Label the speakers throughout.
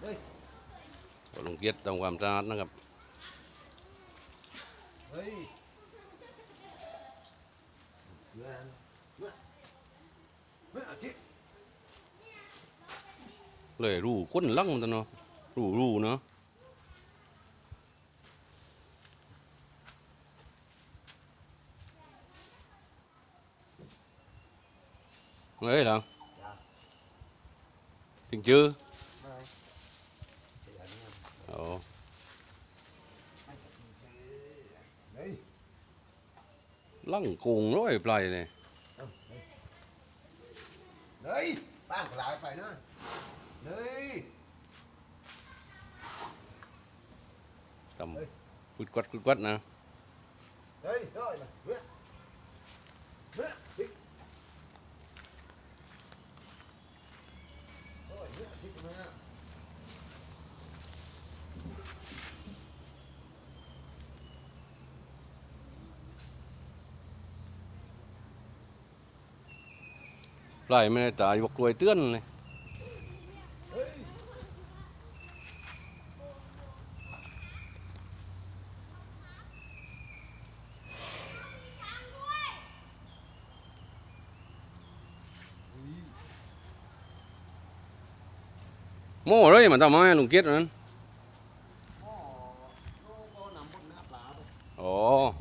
Speaker 1: เฮ้ย
Speaker 2: ก็ลงเกียรติทำความสะอาดนะครับ
Speaker 1: เฮ้ยเมื่อเมื่อเมื่ออาทิตย์
Speaker 2: เลยรูก้นลังมันตัวเนาะรูรูเนาะเฮ้ยเหรอ
Speaker 1: จ้า
Speaker 2: ถึง chưa
Speaker 1: ไม่ขยั นเนี่ย
Speaker 2: Ồ,
Speaker 1: ไม่จะกินชื่อเฮ้ย
Speaker 2: lăng cuồng rồi play này
Speaker 1: เอ้าเฮ้ยเฮ้ยตั้งหลายไปนะเฮ้ย
Speaker 2: tầm
Speaker 1: Ê.
Speaker 2: quýt quắt quýt quắt nè
Speaker 1: เฮ้ยเฮ้ยมาเมื่อเมื่อทิศเฮ้ยเมื่อทิศมา
Speaker 2: play mới tại bọc đuôi tươn này
Speaker 1: เฮ้ย
Speaker 2: mô rồi mà tao mới lùng kiết nữa
Speaker 1: พ่อลูกก็นำบนหน้าปลาไป
Speaker 2: ồ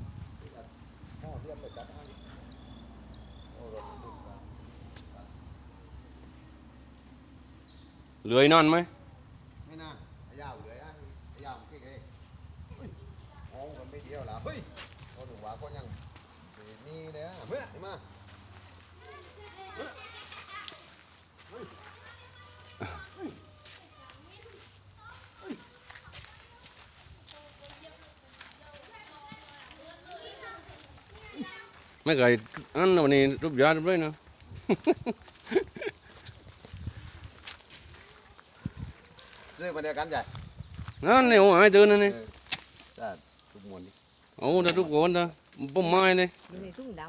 Speaker 1: พ่อเรียกไปจัดให้โอ้รถมันติดปลา
Speaker 2: lười non mấy
Speaker 1: ไม่นานไอ้ยาวเลยอะไอ้ยาวมันเก่เองเฮ้ยอันไม่เดียวละเฮ้นว่าก็ยังนี่เลยอะเมื่อมา
Speaker 2: mấy cái ăn nó này rút ra rút đấy nè
Speaker 1: เรื่องมาเดียวกันใหญ่
Speaker 2: nó này không ai tư nữa này
Speaker 1: จ้าทุกมวลดิ
Speaker 2: ồ đã rút gọn đó bông mai này
Speaker 3: อยู่ในทุ่งด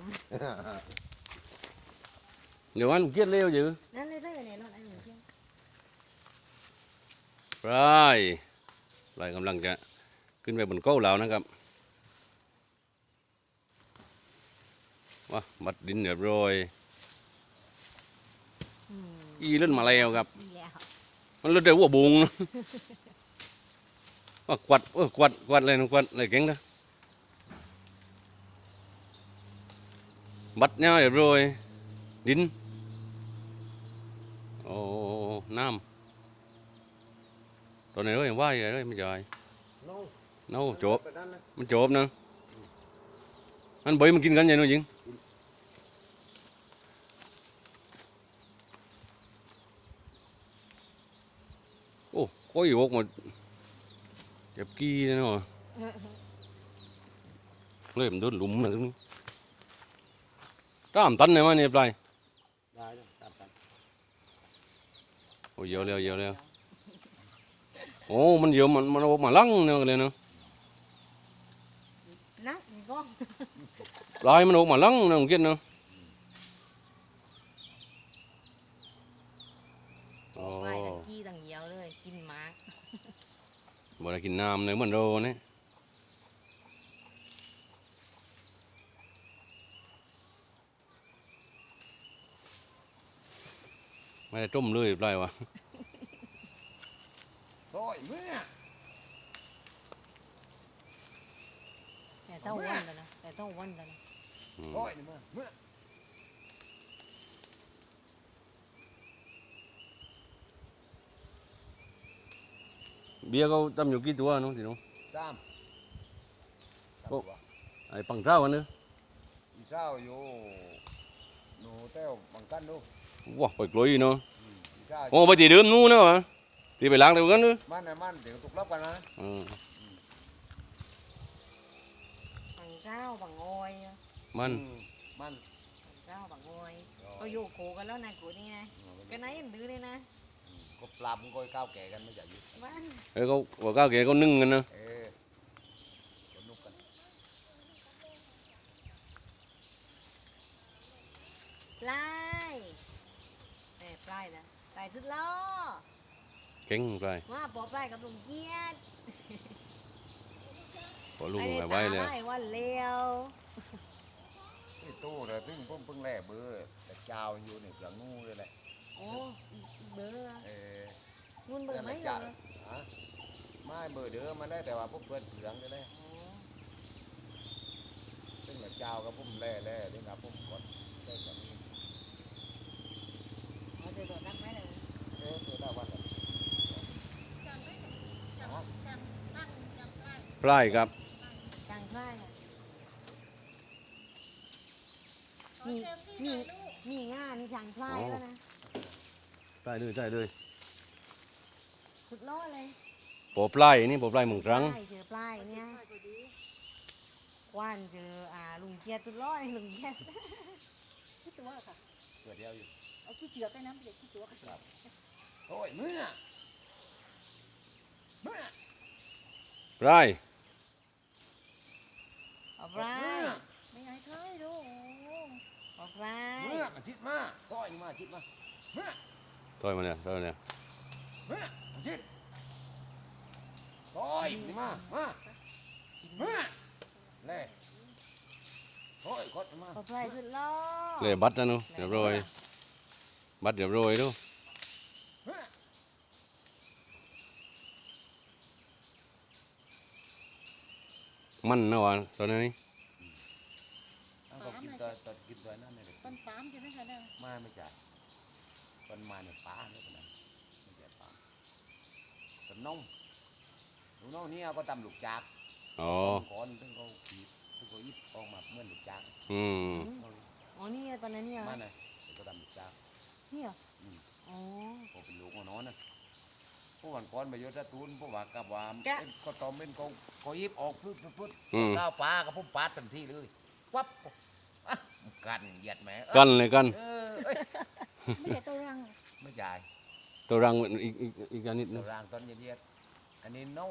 Speaker 2: nếu ăn lùng kiết leo chứ ำ
Speaker 3: นั่นเลยได้ไปไหนรถไอ้หนูเพื่อน
Speaker 2: rồi lại กำลังจะขึ้นไปบนเก้าแล้วนะครับว้ามัดดินเรียบร้อย
Speaker 3: อืม
Speaker 2: อีเล่นมาแล้วครับ
Speaker 3: ดีแล้ว
Speaker 2: มันเล่นได้หัวบุงนะว่ากวัดเออกวัดกวัดเลยนะกวัดเลยเก่งนะบัดเนี่ยเรียบร้อยดินโอ้น้ำตอนนี้เราอย่างว่าอย่างไรไม่จ่าย
Speaker 1: โน่
Speaker 2: เน่าจบ
Speaker 1: ไปนั่นนะ
Speaker 2: มันจบนะมันใบมันกินกันยังไงจริงโอ้ก้อยออกหมดเจ็บกี้นะเนาะเลยมันโดนหลุมนะตรงนี้ตามตันเลยมั้ยเนี่ยปลาย
Speaker 1: ได้เลยตามกัน
Speaker 2: โอ้เยอะแล้วเยอะแล้วโอ้มันเยอะมันมันออกมาลัง เนาะเลยเนาะ
Speaker 3: นักมีกล้อง
Speaker 2: ปลายมันออกมาลังเนาะคิดเนาะโอ้
Speaker 3: ไปตะกี้ตั้งเหี่ยวเลย กินหมาก
Speaker 2: บ่ได้ กินน้ำเลยเหมือนโรนี่ไม่ได้ต้มเลยปลายวะ
Speaker 1: โอ้ยเมื่อ
Speaker 3: แต่ต้องวันแล้วนะแต่ต้องวันแล้วนะ
Speaker 2: อืม
Speaker 1: โอ้ยนี่เมื่อเมื่อ
Speaker 2: เบียร์เขาทำอยู่กี่ตัวน้องสิน้อง
Speaker 1: สาม
Speaker 2: โอ้ไอ้ปังเจ้ากันเนอะ
Speaker 1: อีเจ้าอยู่หนูเต้วบังกันดู
Speaker 2: ว้าไปกลอยเนาะ
Speaker 1: อีเจ้า
Speaker 2: โอ้ไปตีเดิมนู้นนะวะตีไปล้างเดียวกันเนอะ
Speaker 1: มันนะมันเดี๋ยวตุกลับกันนะ
Speaker 2: อืม
Speaker 3: บางเจ้าบางงอยอะ
Speaker 2: มัน
Speaker 1: อืมัน
Speaker 3: บางเจ้าบางงอยเขาอยู่โคกันแล้วนะกูนี่นะก็ไหนยันดื้อเลยนะ
Speaker 1: ก็ปลามันก็ก้าวแก่กันไม่ใช่ยู่
Speaker 3: บ้าน
Speaker 2: เอ้ยเขาบอกก้าวเก๋เขานึ่งกันนะ
Speaker 1: เออก็นุกกัน
Speaker 3: ปลายแหม่ปลายนะปลายสุดล้อ
Speaker 2: เก่งไป
Speaker 3: ว่าปอบไปกับลุงเกียรติ
Speaker 2: พอลุง
Speaker 3: ด้
Speaker 2: ไว้เลย
Speaker 3: ไว้วันเลี้ยว
Speaker 1: ที่ตู้แต่ถึงผมเพิ่งแล่เบอร์แต่เจ้าอยู่ในเปลือกงูเลยแหละ
Speaker 3: โอ้ เบอร์อะ
Speaker 1: เออ
Speaker 3: นุ่นเบอร์ไหม
Speaker 1: นั่นแหละ
Speaker 3: เนาะ
Speaker 1: ฮะไม่เบอร์เดิมมาได้แต่ว่าพวกเพื่อนเปลืองเลยแหละ
Speaker 3: อ๋อ
Speaker 1: ซึ่งกับเจ้ากับผมแล่แล่ซึ่งกับผมกดใช่แบบนี้
Speaker 3: เราจะโดดรักไหมเลย
Speaker 1: เอ๊ะคือได้วันละฮะ
Speaker 2: ปลายครับ
Speaker 3: กลางค่ายอะมีมีมีง่านี่จางพลายแล้วนะ
Speaker 2: ปลายเลยใช่เลย
Speaker 3: สุดล้อเลย
Speaker 2: ปอปลายนี่ปอปลายเมืองตรัง
Speaker 3: ปลายเจอปลายเนี่ยกวานเจออ่าลุงเกียรติสุดล้อเลยลุงเกียรติ
Speaker 4: ขี้ตัวค่ะ
Speaker 1: เกิดเดียวอยู่
Speaker 4: เอาขี้เจือกได้น้ำเด็กขี้ตัวค่ะ
Speaker 1: โอ้ยเมื่อเมื่อ
Speaker 2: ปลาย
Speaker 3: เอาปลาย
Speaker 4: ไม่ไงใครดู
Speaker 3: เอาปลาย
Speaker 1: เมื่ออาทิตย์มาต้อยนี่มาอาทิตย์มาเมื่อ
Speaker 2: ถอยมาเนี่ยถอยมาเนี่ย
Speaker 1: เมื่ออาทิตย์ต้อยนี่มา มา
Speaker 3: กิน
Speaker 1: เมื่อเล่ต้อยกดมา
Speaker 3: เอาปลายสุดล้อ
Speaker 2: เลยบัตรนะหนูเรียบร้อยบัตรเรียบร้อยดู
Speaker 1: เมื่อ
Speaker 2: มันนะวะตอนนี้
Speaker 1: อันก็กินตัวตัวกินตัวนั่นเลย
Speaker 4: ต้นปาล์มใช่ไหมคะเนี่ย
Speaker 1: มาไม่จ่าย มันมาในป่าเนี่ยคนนั้นไม่ใช่ป่าต้นนงลูกน้องนี่เอาก็ตำลูกจาก
Speaker 2: อ๋อ
Speaker 1: ก่อนถึงเขาขีดถึงเขายิบออกมาเหมื่อนลูกจาก
Speaker 2: อืม
Speaker 3: อ๋อนี่ตอนนั้นเนี่ย
Speaker 1: มาเลยเขาตำลูกจาก
Speaker 3: นี่เหรอ
Speaker 1: อืม
Speaker 3: อ๋อ
Speaker 1: พอเป็นลูกของน้องนะพวกวันก่อนไปยศตูนพวกว่ากับว่า
Speaker 3: แกะ
Speaker 1: เป็นก็ตอมเป็นเขาเขายิบออกพึ่งพึ่ง
Speaker 2: อืม
Speaker 1: ข้าวปลากับพวกปลาทันทีเลย วับอะกันเหยียดแหมเออ
Speaker 2: กันเลยกัน
Speaker 1: เออเอ้ย
Speaker 4: ไม่ใช่ตัวรัง
Speaker 1: ไม่จ่าย
Speaker 2: ตัวรังอีกอีกอีกอันนิดนึ
Speaker 1: ตัว
Speaker 2: ง
Speaker 1: รางตอนเหยียดๆอันนี้โน่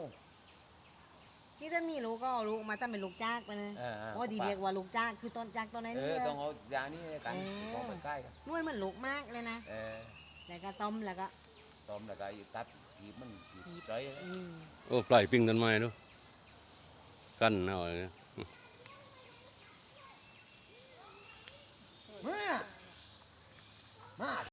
Speaker 3: นี่ถ้ามีลูกก็เอาลูกมาตั้งเป็นลูกจากไปเลย
Speaker 1: เออเออ
Speaker 3: เพราะดีเรียกว่าลูกจากคือต้นจากต้นไหน
Speaker 1: เอ
Speaker 3: นี่
Speaker 1: อ
Speaker 3: เลย
Speaker 1: ต้องเอายานี้กัน
Speaker 3: เออ
Speaker 1: ของไปใกล้กัน
Speaker 3: นุ่ยเหมันลูกมากเลยนะ
Speaker 1: เออ
Speaker 3: แล้วก็ต้มแล้วก็
Speaker 1: ตอมแล้วก็ตัดขีบมันขีบใจ
Speaker 3: อืม
Speaker 2: โอ้ปลายปิ้งต้นไม้ดูกันเอาเลย
Speaker 1: เมื่